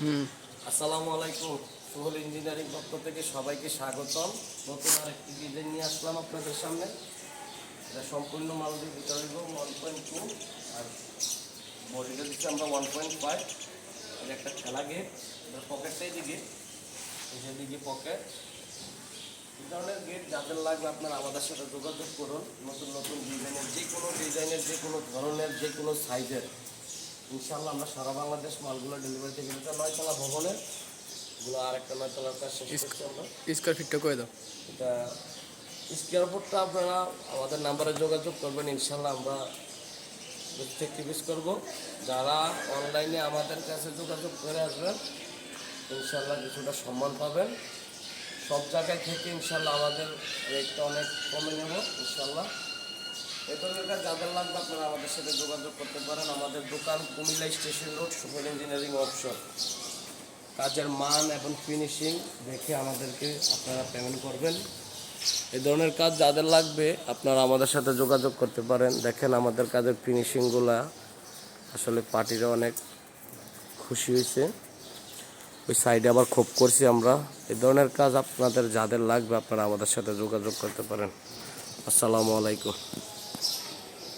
আসসালামু আলাইকুম সোহল ইঞ্জিনিয়ারিং পক্ষ থেকে সবাইকে স্বাগতম। নতুন আরেকটি ডিজাইন নিয়ে আসলাম আপনাদের সামনে। এটা সম্পূর্ণ মাল দিয়ে ভিতরে ওয়ান পয়েন্ট টু আর বডিটা দিচ্ছি আমরা ওয়ান পয়েন্ট ফাইভ এটা একটা খেলা গেট এটা পকেটটাই দিকে এই দিকে পকেট এই ধরনের গেট যাদের লাগবে আপনারা আমাদের সাথে যোগাযোগ করুন। নতুন নতুন ডিজাইনের যে কোনো ডিজাইনের, যে কোনো ধরনের, যে কোনো সাইজের ইনশাল্লাহ আমরা সারা বাংলাদেশ মালগুলো ডেলিভারি থেকে এটা নয়তলা ভবনেরগুলো আর একটা নয়তলার কাজ শেষ করছি আমরা। স্কোয়ার ফিটটা করে দাও? এটা স্কোয়ার ফুটটা আপনারা আমাদের নাম্বারে যোগাযোগ করবেন ইনশাল্লাহ আমরা পিস করব। যারা অনলাইনে আমাদের কাছে যোগাযোগ করে আসবেন ইনশাল্লাহ কিছুটা সম্মান পাবেন। সব জায়গায় থেকে ইনশাল্লাহ আমাদের রেটটা অনেক কমে নেব ইনশাল্লাহ এই ধরনের যাদের লাগবে আপনারা আমাদের সাথে যোগাযোগ করতে পারেন। আমাদের দোকান Comilla station road super engineering option কাজের মান এবং ফিনিশিং দেখে আমাদেরকে আপনারা পেমেন্ট করবেন। এই ধরনের কাজ যাদের লাগবে, আপনারা আমাদের সাথে যোগাযোগ করতে পারেন। দেখেন আমাদের কাজের ফিনিশিংগুলা আসলে পার্টিরা অনেক খুশি হয়েছে। ওই সাইডে আবার খোপ করছি আমরা। এই ধরনের কাজ আপনাদের যাদের লাগবে, আপনারা আমাদের সাথে যোগাযোগ করতে পারেন। আসসালামু আলাইকুম।